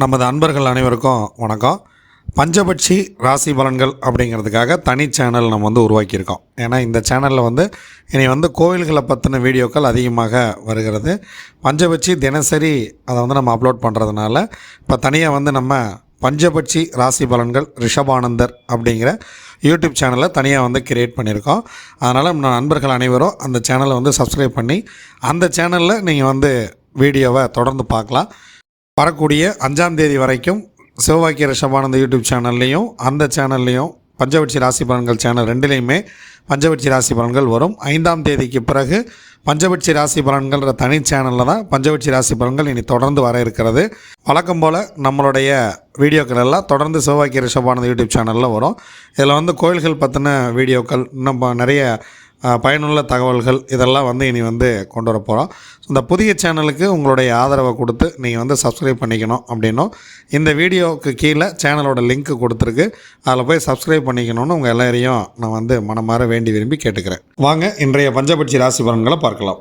நமது அன்பர்கள் அனைவருக்கும் வணக்கம். பஞ்சபட்சி ராசி பலன்கள் அப்படிங்கிறதுக்காக தனி சேனல் நம்ம வந்து உருவாக்கியிருக்கோம். ஏன்னா இந்த சேனலில் வந்து இனி வந்து கோவில்களை பற்றின வீடியோக்கள் அதிகமாக வருகிறது. பஞ்சபட்சி தினசரி அதை வந்து நம்ம அப்லோட் பண்ணுறதுனால இப்போ தனியாக வந்து நம்ம பஞ்சபட்சி ராசி பலன்கள் ரிஷபானந்தர் அப்படிங்கிற யூடியூப் சேனலை தனியாக வந்து கிரியேட் பண்ணியிருக்கோம். அதனால் நம்ம நண்பர்கள் அனைவரும் அந்த சேனலை வந்து சப்ஸ்கிரைப் பண்ணி அந்த சேனலில் நீங்கள் வந்து வீடியோவை தொடர்ந்து பார்க்கலாம். வரக்கூடிய அஞ்சாம் தேதி வரைக்கும் சிவவாக்கிய ரிஷபானந்த யூடியூப் சேனல்லையும் அந்த சேனல்லையும் பஞ்சவட்சி ராசி பலன்கள் சேனல் ரெண்டுலேயுமே பஞ்சவட்சி ராசி பலன்கள் வரும். ஐந்தாம் தேதிக்கு பிறகு பஞ்சவட்சி ராசி பலன்கள்ன்ற தனி சேனலில் தான் பஞ்சவட்சி ராசி பலன்கள் இனி தொடர்ந்து வர இருக்கிறது. வழக்கம் போல் நம்மளுடைய வீடியோக்கள் எல்லாம் தொடர்ந்து சிவவாக்கிய ரிஷபானந்த யூடியூப் சேனலில் வரும். இதில் வந்து கோயில்கள் பற்றின வீடியோக்கள் இன்னும் நிறைய பயனுள்ள தகவல்கள் இதெல்லாம் வந்து இனி வந்து கொண்டு வர போகிறோம் இந்த புதிய சேனலுக்கு உங்களுடைய ஆதரவை கொடுத்து நீங்கள் வந்து சப்ஸ்கிரைப் பண்ணிக்கணும் அப்படின்னும் இந்த வீடியோவுக்கு கீழே சேனலோட லிங்க் கொடுத்துருக்கு. அதில் போய் சப்ஸ்கிரைப் பண்ணிக்கணும்னு உங்கள் எல்லாரையும் நான் வந்து மனமாற வேண்டி விரும்பி கேட்டுக்கிறேன். வாங்க இன்றைய பஞ்சபட்சி ராசி பலன்களை பார்க்கலாம்.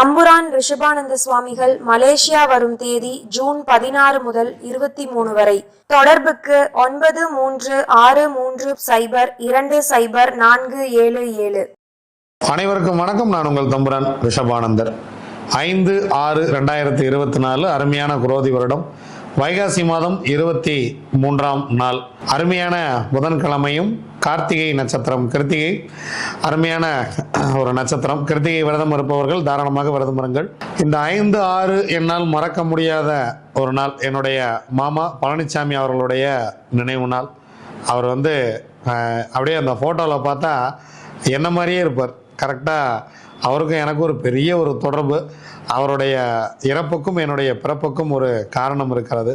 தம்புரான் ரிஷபானந்த சுவாமிகள் மலேசியா வரும் தேதி ஜூன் பதினாறு முதல் இருபத்தி மூணு வரை. தொடர்புக்கு ஒன்பது மூன்று ஆறு மூன்று சைபர் இரண்டு சைபர் நான்கு ஏழு ஏழு. அனைவருக்கும் வணக்கம். நான் உங்கள் தம்புரான் ரிஷபானந்தர். ஐந்து ஆறு ரெண்டாயிரத்தி இருபத்தி நாலு அருமையான குரோதி வருடம். வைகாசி மாதம் இருபத்தி மூன்றாம் நாள். அருமையான புதன்கிழமையும் கார்த்திகை நட்சத்திரம். கிருத்திகை அருமையான ஒரு நட்சத்திரம். கிருத்திகை விரதம் இருப்பவர்கள் தாராளமாக விரதம் இருங்கள். இந்த ஐந்து ஆறு என்னால் மறக்க முடியாத ஒரு நாள் என்னுடைய மாமா பழனிசாமி அவர்களுடைய நினைவு நாள். அவர் வந்து அப்படியே அந்த ஃபோட்டோவில் பார்த்தா என்ன மாதிரியே இருப்பார். கரெக்டாக அவருக்கும் எனக்கும் ஒரு பெரிய ஒரு தொடர்பு. அவருடைய இறப்புக்கும் என்னுடைய பிறப்புக்கும் ஒரு காரணம் இருக்கிறது.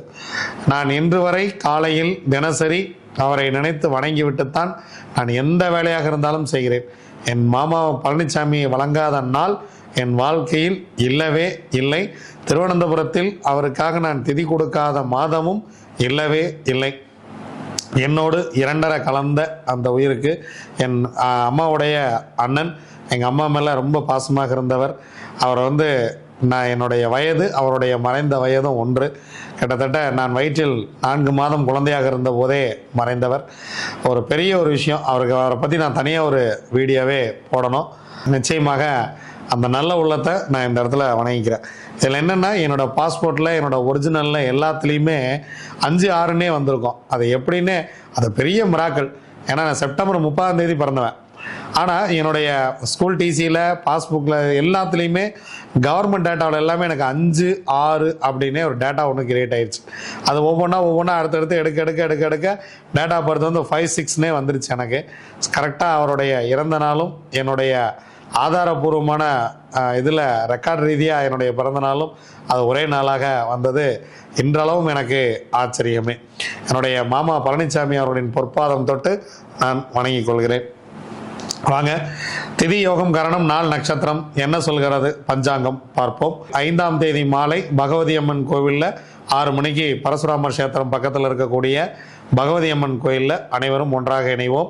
நான் இன்று வரை காலையில் தினசரி அவரை நினைத்து வணங்கிவிட்டுத்தான் நான் எந்த வேலையாக இருந்தாலும் செய்கிறேன். என் மாமா பழனிசாமியை வழங்காத நாள் என் வாழ்க்கையில் இல்லவே இல்லை. திருவனந்தபுரத்தில் அவருக்காக நான் திதி கொடுக்காத மாதமும் இல்லவே இல்லை. என்னோடு இரண்டரை கலந்த அந்த உயிருக்கு என் அம்மாவுடைய அண்ணன் எங்கள் அம்மா மேலே ரொம்ப பாசமாக இருந்தவர். அவர் வந்து நான் என்னுடைய வயது அவருடைய மறைந்த வயதும் ஒன்று. கிட்டத்தட்ட நான் வயிற்றில் நான்கு மாதம் குழந்தையாக இருந்த போதே மறைந்தவர். ஒரு பெரிய ஒரு விஷயம் அவருக்கு அவரை பற்றி நான் தனியாக ஒரு வீடியோவே போடணும். நிச்சயமாக அந்த நல்ல உள்ளத்தை நான் இந்த இடத்துல வணங்கிக்கிறேன். இதில் என்னென்னா என்னோட பாஸ்போர்ட்டில் என்னோட ஒரிஜினலில் எல்லாத்துலேயுமே அஞ்சு ஆறுன்னே வந்திருக்கும். அது எப்படின்னு அது பெரிய மிராக்கள். ஏன்னா நான் செப்டம்பர் முப்பதாம் தேதி பிறந்தவன். ஆனால் என்னுடைய ஸ்கூல் டிசியில் பாஸ்புக்கில் எல்லாத்துலேயுமே கவர்மெண்ட் டேட்டாவில் எல்லாமே எனக்கு அஞ்சு ஆறு அப்படின்னே ஒரு டேட்டா ஒன்று கிரியேட் ஆயிடுச்சு அது ஒவ்வொன்றா ஒவ்வொன்றா அடுத்தடுத்து எடுக்க எடுக்க எடுக்க எடுக்க டேட்டா பர்த் வந்து ஃபைவ் சிக்ஸ்னே வந்துருச்சு எனக்கு. கரெக்டாக அவருடைய இறந்த நாளும் என்னுடைய ஆதாரபூர்வமான இதில் ரெக்கார்ட் ரீதியாக என்னுடைய பிறந்த நாளும் அது ஒரே நாளாக வந்தது. இன்றளவும் எனக்கு ஆச்சரியமே. என்னுடைய மாமா பழனிசாமி அவர்களின் பொற்பாதம் தொட்டு நான் வணங்கிக் கொள்கிறேன். வாங்க. திதி யோகம் கரணம் நாள் நட்சத்திரம். என்ன சொல்கிறது? பஞ்சாங்கம் பார்ப்போம். ஐந்தாம் தேதி மாலை பகவதி அம்மன் கோவிலில் ஆறு மணிக்கு பரசுராமர் கஷேத்திரம் பக்கத்தில் இருக்கக்கூடிய பகவதி அம்மன் கோயிலில் அனைவரும் ஒன்றாக இணைவோம்.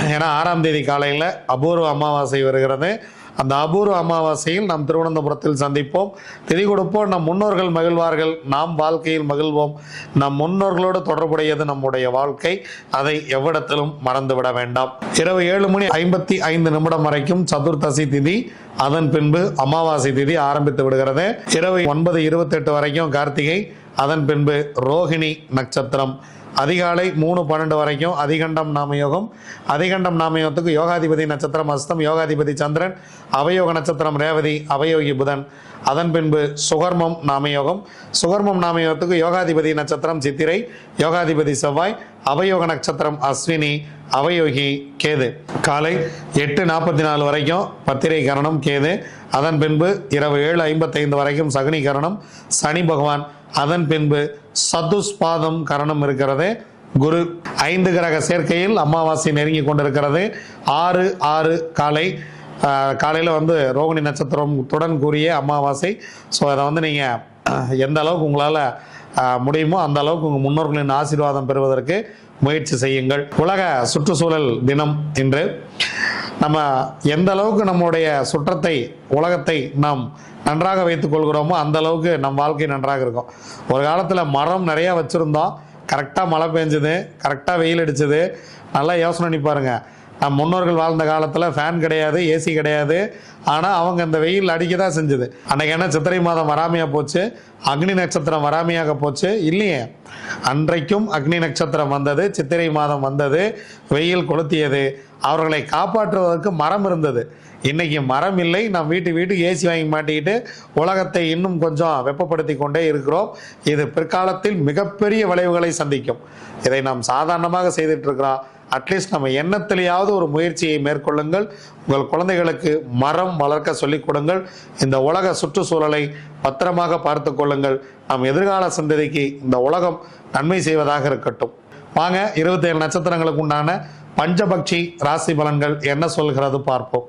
ஏன்னா ஆறாம் தேதி காலையில் அபூர்வ அமாவாசை வருகிறது. அந்த அபூர்வ அமாவாசையில் நாம் திருவனந்தபுரத்தில் சந்திப்போம். திதி கொடுப்போம். நம் முன்னோர்கள் மகிழ்வார்கள். நாம் வாழ்க்கையில் மகிழ்வோம். நம் முன்னோர்களோடு தொடர்புடையது நம்முடைய வாழ்க்கை. அதை எவ்விடத்திலும் மறந்துவிட வேண்டாம். இரவு ஏழு மணி ஐம்பத்தி ஐந்து நிமிடம் வரைக்கும் சதுர்த்தசி திதி அதன் பின்பு அமாவாசை திதி ஆரம்பித்து விடுகிறது. இரவு ஒன்பது இருபத்தெட்டு வரைக்கும் கார்த்திகை அதன் பின்பு ரோகிணி நட்சத்திரம். அதிகாலை மூணு பன்னெண்டு வரைக்கும் அதிகண்டம் நாமயோகம் அதிகண்டம் நாமயோகத்துக்கு யோகாதிபதி நட்சத்திரம் அஸ்தம் யோகாதிபதி சந்திரன் அவயோக நட்சத்திரம் ரேவதி அவயோகி புதன். அதன் பின்பு சுகர்மம் நாமயோகம். சுகர்மம் நாமயோகத்துக்கு யோகாதிபதி நட்சத்திரம் சித்திரை யோகாதிபதி செவ்வாய் அவயோக நட்சத்திரம் அஸ்வினி அவயோகி கேது. காலை எட்டு நாற்பத்தி நாலு வரைக்கும் பத்திரை கரணம் கேது. அதன் பின்பு இரவு ஏழு ஐம்பத்தைந்து வரைக்கும் சகுனி கரணம். சனி பகவான் அதன் பின்பு சதுஸ்பாதம் கரணம் இருக்கிறது. குரு ஐந்து கிரக சேர்க்கையில் அமாவாசை நெருங்கி கொண்டிருக்கிறது. ஆறு ஆறு காலை. காலையில் வந்து ரோகிணி நட்சத்திரத்துடன் கூறிய அமாவாசை. ஸோ அதை வந்து நீங்கள் எந்த அளவுக்கு உங்களால் முடியுமோ அந்த அளவுக்கு உங்கள் முன்னோர்களின் ஆசீர்வாதம் பெறுவதற்கு முயற்சி செய்யுங்கள். உலக சுற்றுச்சூழல் தினம் இன்று. நம்ம எந்த அளவுக்கு நம்முடைய சுற்றத்தை உலகத்தை நாம் நன்றாக வைத்துக் கொள்கிறோமோ அந்த அளவுக்கு நம் வாழ்க்கை நன்றாக இருக்கும். ஒரு காலத்தில் மரம் நிறைய வச்சுருந்தோம். கரெக்டாக மழை பெஞ்சுது கரெக்டாக வெயில் அடிச்சது. நல்லா யோசனை பண்ணி பாருங்க. நம் முன்னோர்கள் வாழ்ந்த காலத்தில் ஃபேன் கிடையாது ஏசி கிடையாது. ஆனால் அவங்க அந்த வெயில் அடிக்க தான் செஞ்சுது. அன்றைக்கி என்ன சித்திரை மாதம் வராமையாக போச்சு? அக்னி நட்சத்திரம் வராமையாக போச்சு? இல்லையே. அன்றைக்கும் அக்னி நட்சத்திரம் வந்தது சித்திரை மாதம் வந்தது. வெயில் கொளுத்தியது. அவர்களை காப்பாற்றுவதற்கு மரம் இருந்தது. இன்னைக்கு மரம் இல்லை. நாம் வீட்டு வீட்டு ஏசி வாங்கி மாட்டிக்கிட்டு உலகத்தை இன்னும் கொஞ்சம் வெப்பப்படுத்தி கொண்டே இருக்கிறோம். இது பிற்காலத்தில் மிகப்பெரிய விளைவுகளை சந்திக்கும். இதை நாம் சாதாரணமாக செய்துட்டு இருக்கிறோம். அட்லீஸ்ட் நம்ம எண்ணத்திலேயாவது ஒரு முயற்சியை மேற்கொள்ளுங்கள். உங்கள் குழந்தைகளுக்கு மரம் வளர்க்க சொல்லிக் கொடுங்கள். இந்த உலக சுற்றுச்சூழலை பத்திரமாக பார்த்து கொள்ளுங்கள். நம் எதிர்கால சந்ததிக்கு இந்த உலகம் நன்மை செய்வதாக இருக்கட்டும். வாங்க இருபத்தேழு நட்சத்திரங்களுக்கு உண்டான பஞ்சபக்ஷி ராசி பலன்கள் என்ன சொல்கிறது பார்ப்போம்.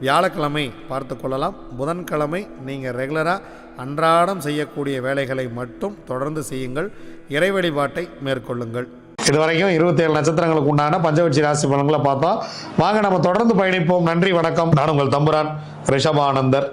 வியாழக்கிழமை பார்த்து கொள்ளலாம். புதன்கிழமை நீங்கள் ரெகுலராக அன்றாடம் செய்யக்கூடிய வேலைகளை மட்டும் தொடர்ந்து செய்யுங்கள். இறை வழிபாட்டை மேற்கொள்ளுங்கள். இதுவரைக்கும் இருபத்தேழு நட்சத்திரங்களுக்கு உண்டான பஞ்சவட்சி ராசி பலன்களை பார்த்தோம் வாங்க நம்ம தொடர்ந்து பயணிப்போம். நன்றி வணக்கம். நான் உங்கள் தம்புரான் ரிஷபானந்தர்.